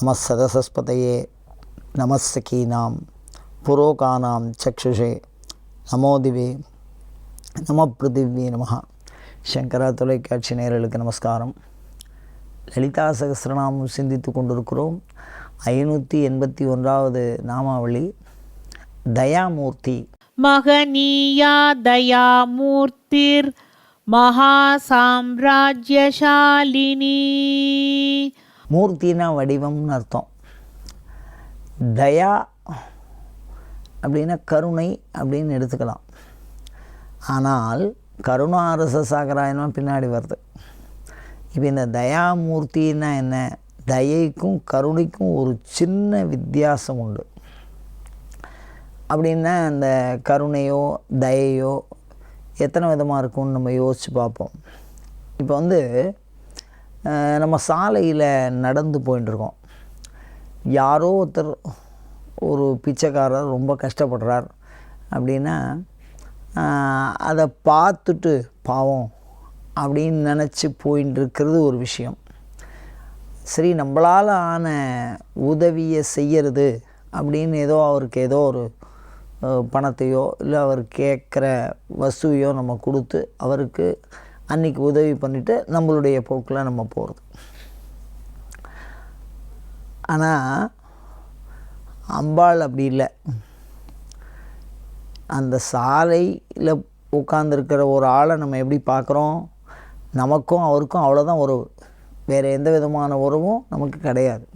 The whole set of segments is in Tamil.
நம சதசஸ்பதையே நமஸ்கீனாம் புரோகானாம் சக்ஷுஷே நமோதிவே நம பிருத்திவி நமகா சங்கரா தொலைக்காட்சி நேரலுக்கு நமஸ்காரம். லலிதா சகசிரநாமம் சிந்தித்து கொண்டிருக்கிறோம். ஐநூற்றி எண்பத்தி ஒன்றாவது நாமாவளி தயாமூர்த்தி. மகனீயா தயாமூர்த்திர் மகா சாம்ராஜ்யசாலினி. மூர்த்தினா வடிவம்னு அர்த்தம். தயா அப்படின்னா கருணை அப்படின்னு எடுத்துக்கலாம். ஆனால் கருணாரச சாகராயனம் பின்னாடி வருது. இப்போ இந்த தயாமூர்த்தின்னா என்ன? தயைக்கும் கருணைக்கும் ஒரு சின்ன வித்தியாசம் உண்டு. அப்படின்னா அந்த கருணையோ தயையோ எத்தனை விதமாக இருக்கும்னு நம்ம யோசித்து பார்ப்போம். இப்போ வந்து நம்ம சாலையில் நடந்து போயிட்டுருக்கோம் யாரோ ஒருத்தர் ஒரு பிச்சைக்காரர் ரொம்ப கஷ்டப்படுறார் அப்படின்னா அதை பார்த்துட்டு பாவம் அப்படின்னு நினச்சி போயின்னு இருக்கிறது ஒரு விஷயம். சரி நம்மளால் ஆன உதவியை செய்யறது அப்படின்னு ஏதோ அவருக்கு ஏதோ ஒரு பணத்தையோ இல்லை அவர் கேட்குற வசுவையோ நம்ம கொடுத்து அவருக்கு அன்னைக்கு உதவி பண்ணிவிட்டு நம்மளுடைய போக்கில் நம்ம போகிறது ஆனால் அம்பாள் அப்படி இல்லை. அந்த சாலையில் உட்காந்துருக்கிற ஒரு ஆளை நம்ம எப்படி பார்க்குறோம் நமக்கும் அவருக்கும் அவ்வளோதான் உறவு வேறு எந்த விதமான உறவும் நமக்கு கிடையாது.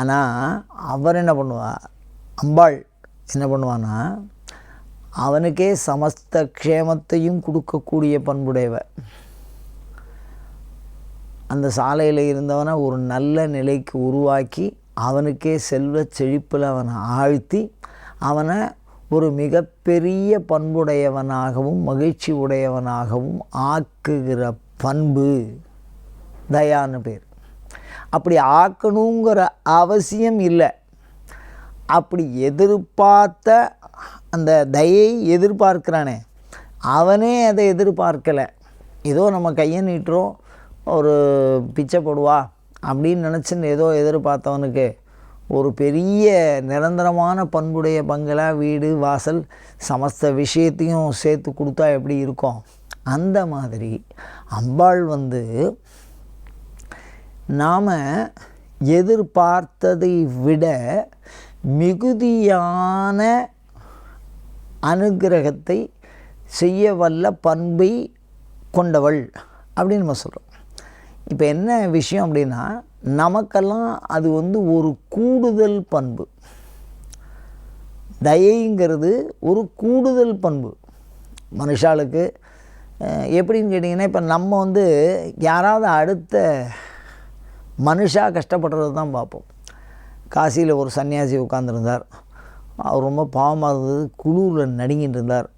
ஆனால் அவர் என்ன பண்ணுவார் அம்பாள் என்ன பண்ணுவான்னா அவனுக்கே சமஸ்த க்ஷேமத்தையும் கொடுக்கக்கூடிய பண்புடையவ அந்த சாலையில் இருந்தவனை ஒரு நல்ல நிலைக்கு உருவாக்கி அவனுக்கே செல்வ செழிப்பில் அவனை ஆழ்த்தி அவனை ஒரு மிகப்பெரிய பண்புடையவனாகவும் மகிழ்ச்சி உடையவனாகவும் ஆக்குகிற பண்பு தயான்னு பேர். அப்படி ஆக்கணுங்கிற அவசியம் இல்லை. அப்படி எதிர்பார்த்த அந்த தயை எதிர்பார்க்கிறானே. அவனே அதை எதிர்பார்க்கலை. ஏதோ நம்ம கையை நீட்டுறோம் ஒரு பிச்சை போடுவா அப்படின்னு நினச்சின்னு ஏதோ எதிர்பார்த்தவனுக்கு ஒரு பெரிய நிரந்தரமான பண்புடைய பங்களா வீடு வாசல் சமஸ்த விஷயத்தையும் சேர்த்து கொடுத்தா எப்படி இருக்கும்? அந்த மாதிரி அம்பாள் வந்து நாம் எதிர்பார்த்ததை விட மிகுதியான அனுக்கிரகத்தை செய்ய வல்ல பண்பை கொண்டவள் அப்படின்னு நம்ம சொல்கிறோம் இப்போ என்ன விஷயம் அப்படின்னா நமக்கெல்லாம் அது வந்து ஒரு கூடுதல் பண்பு. தயைங்கிறது ஒரு கூடுதல் பண்பு. மனுஷாளுக்கு எப்படின்னு கேட்டிங்கன்னா இப்போ நம்ம வந்து யாராவது அடுத்த மனுஷா கஷ்டப்படுறது தான் பார்ப்போம். காசியில் ஒரு சன்னியாசி உட்காந்துருந்தார் அவர் ரொம்ப பாவமாக இருந்தது. குளூரில் நடுங்கிட்டு இருந்தார்.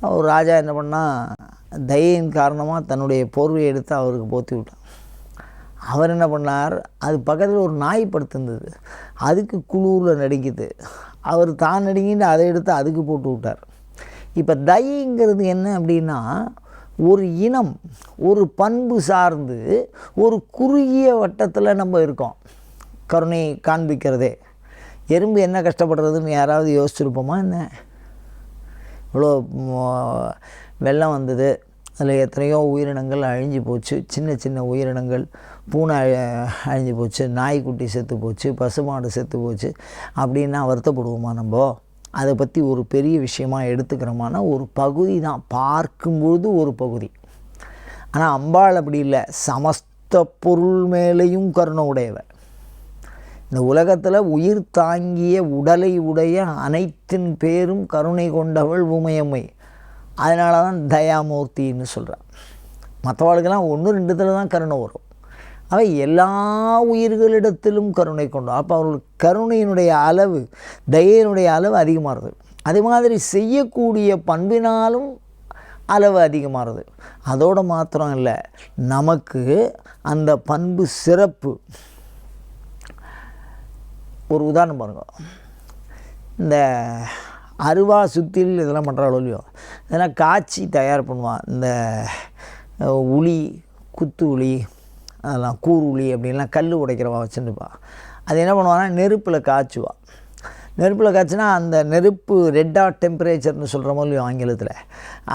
அவர் ராஜா என்ன பண்ணால் தயையின் காரணமாக தன்னுடைய போர்வையை எடுத்து அவருக்கு போத்தி விட்டான். அவர் என்ன பண்ணார் அது பக்கத்தில் ஒரு நாய் படுத்திருந்தது. அதுக்கு குளூரில் நடுங்கிது அவர் தான் நடுங்கிட்டு அதை எடுத்து அதுக்கு போட்டு விட்டார். இப்போ தயைங்கிறது என்ன அப்படின்னா ஒரு இனம் ஒரு பண்பு சார்ந்து ஒரு குறுகிய வட்டத்தில் நம்ம இருக்கோம். கருணை காண்பிக்கிறதே. எறும்பு என்ன கஷ்டப்படுறதுன்னு யாராவது யோசிச்சிருப்போமா என்ன? இவ்வளோ வெள்ளம் வந்தது. அதில் எத்தனையோ உயிரினங்கள் அழிஞ்சு போச்சு. சின்ன சின்ன உயிரினங்கள் பூனை அழிஞ்சு போச்சு. நாய்க்குட்டி செத்து போச்சு. பசுமாடு செத்து போச்சு. அப்படின்னா வருத்தப்படுவோமா நம்ம? அதை பற்றி ஒரு பெரிய விஷயமா எடுத்துக்கிறோமானா ஒரு பகுதி தான். பார்க்கும்பொழுது ஒரு பகுதி. ஆனால் அம்பாள் அப்படி இல்லை. சமஸ்த பொருள் மேலேயும் கருணை உடையவ இந்த உலகத்தில் உயிர் தாங்கிய உடலை உடைய அனைத்தின் பேரும் கருணை கொண்டவள் உமையம்மை. அதனால தான் தயாமூர்த்தின்னு சொல்கிறான் மற்றவாளுக்கெல்லாம் ஒன்று ரெண்டுத்தில் தான் கருணை வரும். அவை எல்லா உயிர்களிடத்திலும் கருணை கொண்டோம் அப்போ அவர்களுக்கு கருணையினுடைய அளவு தயையினுடைய அளவு அதிகமாகுது அதே மாதிரி செய்யக்கூடிய பண்பினாலும் அளவு அதிகமாகுது அதோடு மாத்திரம் இல்லை நமக்கு அந்த பண்பு சிறப்பு. ஒரு உதாரணம் பாருங்க. இந்த அருவா சுத்தில் இதெல்லாம் பண்ணுறாளோ இல்லையோ இதெல்லாம் காய்ச்சி தயார் பண்ணுவான் இந்த உளி குத்து உளி அதெல்லாம் கூர் உளி அப்படின்லாம் கல் உடைக்கிறவா வச்சுருப்பான் அது என்ன பண்ணுவான்னா நெருப்பில் காய்ச்சுவான் நெருப்பில் காய்ச்சினா அந்த நெருப்பு ரெட் ஹாட் டெம்பரேச்சர்னு சொல்கிற மாதிரி ஆங்கிலத்தில்.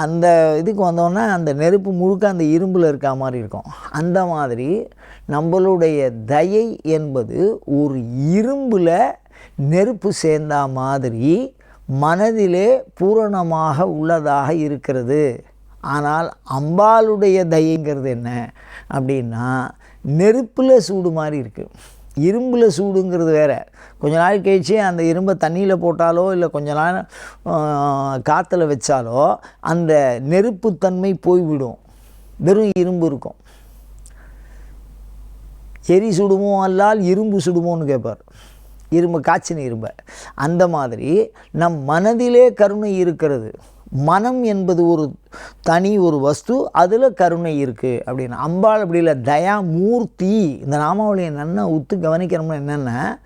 அந்த இதுக்கு வந்தோன்னா அந்த நெருப்பு முழுக்க அந்த இரும்பில் இருக்க மாதிரி இருக்கும். அந்த மாதிரி நம்மளுடைய தயை என்பது ஒரு இரும்பில் நெருப்பு சேர்ந்தா மாதிரி மனதிலே பூரணமாக உள்ளதாக இருக்கிறது. ஆனால் அம்பாளுடைய தயங்கிறது என்ன அப்படின்னா நெருப்பில் சூடு மாதிரி இருக்குது இரும்பில் சூடுங்கிறது வேறு. கொஞ்ச நாள் கழிச்சு அந்த இரும்பை தண்ணியில் போட்டாலோ இல்லை கொஞ்ச நாள் காற்றுல வச்சாலோ அந்த நெருப்புத்தன்மை போய்விடும். வெறும் இரும்பு இருக்கும். எரி சுடுமோ அல்லால் இரும்பு சுடுமோன்னு கேட்பார் இரும்பு காய்ச்சின இரும்பை. அந்த மாதிரி நம் மனதிலே கருணை இருக்கிறது. மனம் என்பது ஒரு தனி ஒரு வஸ்து அதில் கருணை இருக்குது அப்படின்னு. அம்பாள் அப்படி இல்லை தயா மூர்த்தி இந்த நாமாவளியை நன்னா உத்து கவனிக்கிறோம்னா என்னென்னா?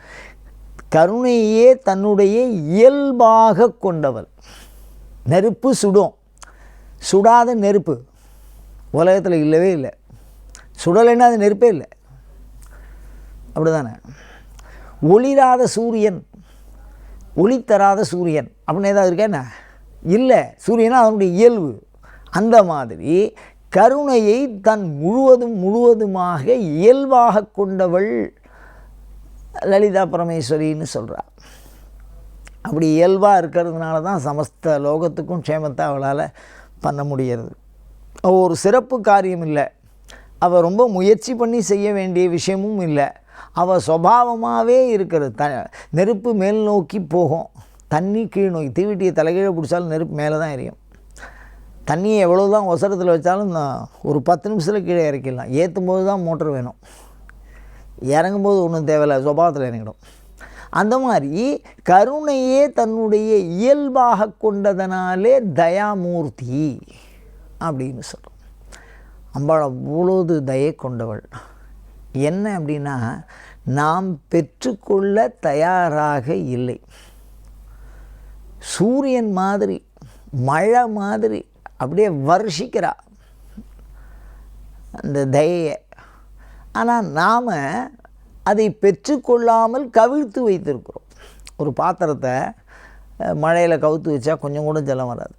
கருணையே தன்னுடைய இயல்பாக கொண்டவள். நெருப்பு சுடும். சுடாத நெருப்பு. உலகத்தில் இல்லவே இல்லை. சுடலைன்னா அது நெருப்பே இல்லை. அப்படிதானே? ஒளிராத சூரியன் ஒளி தராத சூரியன் அப்படின்னு ஏதாவது இருக்கா என்ன? இல்லை. சூரியனா அதனுடைய இயல்பு. அந்த மாதிரி கருணையை தன் முழுவதும் முழுவதுமாக இயல்பாக கொண்டவள் லலிதா பரமேஸ்வரின்னு சொல்கிறாள் அப்படி இயல்பாக இருக்கிறதுனால தான் சமஸ்த லோகத்துக்கும் க்ஷேமத்தை அவளால் பண்ண முடிகிறது. ஒரு சிறப்பு காரியம் இல்லை. அவள் ரொம்ப முயற்சி பண்ணி செய்ய வேண்டிய விஷயமும் இல்லை. அவள் சுபாவமாகவே இருக்கிறது. த நெருப்பு மேல் நோக்கி போகும். தண்ணி கீழ் நோக்கி தீவிட்டியை தலைகீழே பிடிச்சாலும் நெருப்பு மேலே தான் எரியும். தண்ணியை எவ்வளோ தான் ஒசரத்தில் வச்சாலும் நான் ஒரு பத்து நிமிஷத்தில் கீழே இறக்கிடலாம். ஏற்றும் போது தான் மோட்டர் வேணும். இறங்கும்போது ஒன்றும் தேவையில்லை சுபாவத்தில் இறங்கிடும். அந்த மாதிரி கருணையே தன்னுடைய இயல்பாக கொண்டதனாலே தயாமூர்த்தி அப்படின்னு சொல்கிறோம் அம்பாள் அவ்வளோது தயை கொண்டவள். என்ன அப்படின்னா நாம் பெற்றுக்கொள்ள தயாராக இல்லை. சூரியன் மாதிரி மழை மாதிரி அப்படியே வருஷிக்கிறா. அந்த தயையை. ஆனால் நாம் அதை பெற்றுக்கொள்ளாமல் கவிழ்த்து வைத்திருக்கிறோம். ஒரு பாத்திரத்தை மழையில் கவுத்து வச்சா கொஞ்சம் கூட ஜலம் வராது.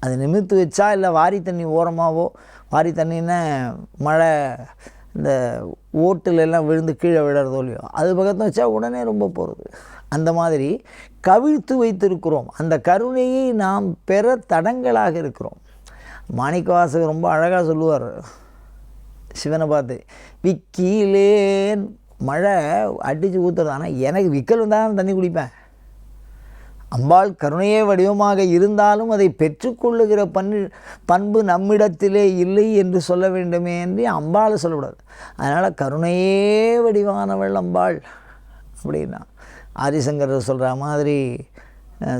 அது நிமிர்த்து வச்சா இல்லை வாரி தண்ணி ஓரமாகவோ வாரி தண்ணின்னா மழை இந்த ஓட்டுல எல்லாம் விழுந்து கீழே விழுறதோ இல்லையோ அது பக்கத்தில் வச்சா உடனே ரொம்ப போகிறது அந்த மாதிரி கவிழ்த்து வைத்திருக்கிறோம். அந்த கருணையை நாம் பெற தடங்களாக இருக்கிறோம். மாணிக்கவாசகர் ரொம்ப அழகாக சொல்லுவார். சிவனை பார்த்து விக்கிலேன் மழை அடித்து ஊற்றுறது ஆனால் எனக்கு விக்கல் வந்தால் தண்ணி குடிப்பேன். அம்பாள் கருணையே வடிவமாக இருந்தாலும் அதை பெற்றுக்கொள்ளுகிற பண்பு பண்பு நம்மிடத்திலே இல்லை என்று சொல்ல வேண்டுமே என்று அம்பாளை சொல்லக்கூடாது. அதனால் கருணையே வடிவானவள் அம்பாள் அப்படின்னா. ஆதிசங்கர் சொல்கிற மாதிரி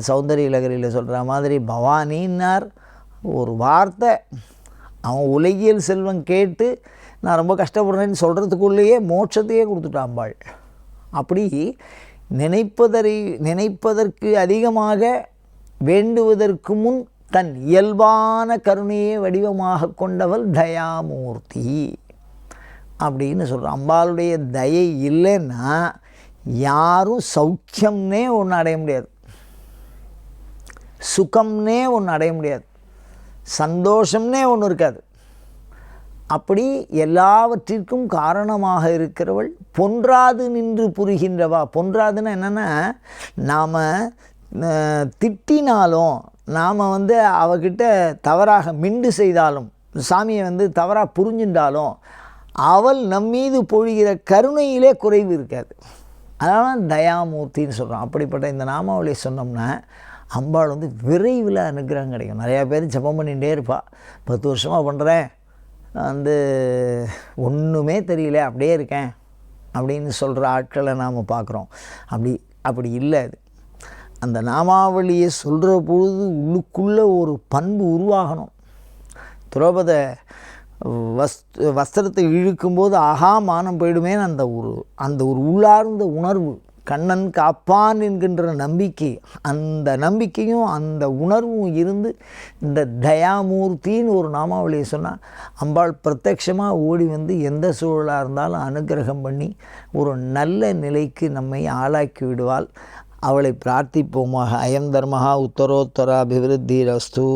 சௌந்தரிய லகரியில் சொல்கிற மாதிரி பவானின்னார் ஒரு வார்த்தை அவன் உலகியல் செல்வம் கேட்டு நான் ரொம்ப கஷ்டப்படுறேன்னு சொல்கிறதுக்குள்ளேயே மோட்சத்தையே கொடுத்துட்டான் அம்பாள். அப்படி நினைப்பதரை நினைப்பதற்கு அதிகமாக வேண்டுவதற்கு முன் தன் இயல்பான கருணையை வடிவமாக கொண்டவள் தயாமூர்த்தி அப்படின்னு சொல்கிறோம் அம்பாளுடைய தயை இல்லைன்னா யாரும் சௌக்கியம்னே ஒன்று அடைய முடியாது. சுகம்னே ஒன்று அடைய முடியாது. சந்தோஷம்னே ஒன்று இருக்காது. அப்படி எல்லாவற்றிற்கும் காரணமாக இருக்கிறவள் பொன்றாது நின்று புரிகின்றவா? பொன்றாதுன்னா என்னென்னா நாம் திட்டினாலும் நாம் வந்து அவகிட்ட தவறாக மிண்டு செய்தாலும் சாமியை வந்து தவறாக புரிஞ்சுட்டாலும் அவள் நம்மீது பொழிகிற கருணையிலே குறைவு இருக்காது. அதனால் தயாமூர்த்தின்னு சொல்கிறோம் அப்படிப்பட்ட இந்த நாமாவளியை சொன்னோம்னா அம்பாள் வந்து விரைவில் அனுகிரகம் கிடைக்கும். நிறையா பேர் ஜெபம் பண்ணிகிட்டே இருப்பாள் பத்து வருஷமாக பண்ணுறேன் வந்து ஒன்றுமே தெரியல அப்படியே இருக்கேன் அப்படின்னு சொல்கிற ஆட்களை நாம் பார்க்குறோம். அப்படி அப்படி இல்லை அது. அந்த நாமாவளியை சொல்கிற பொழுது உள்ளுக்குள்ளே ஒரு பண்பு உருவாகணும். துரோபத வஸ் வஸ்திரத்தை இழுக்கும்போது ஆகா மானம் போயிடுமேன்னு அந்த ஒரு அந்த ஒரு உள்ளார்ந்த உணர்வு. கண்ணன் காப்பான் என்கின்ற நம்பிக்கை அந்த நம்பிக்கையும் அந்த உணர்வும் இருந்து இந்த தயாமூர்த்தின்னு ஒரு நாமாவளியை சொன்னால் அம்பாள் பிரத்யட்சமாக ஓடி வந்து எந்த சூழலாக இருந்தாலும் அனுக்கிரகம் பண்ணி ஒரு நல்ல நிலைக்கு நம்மை ஆளாக்கி விடுவாள். அவளை பிரார்த்திப்போமாக. அயம் தர்மஹா உத்தரோத்தர அபிவிருத்தி ரஸ்து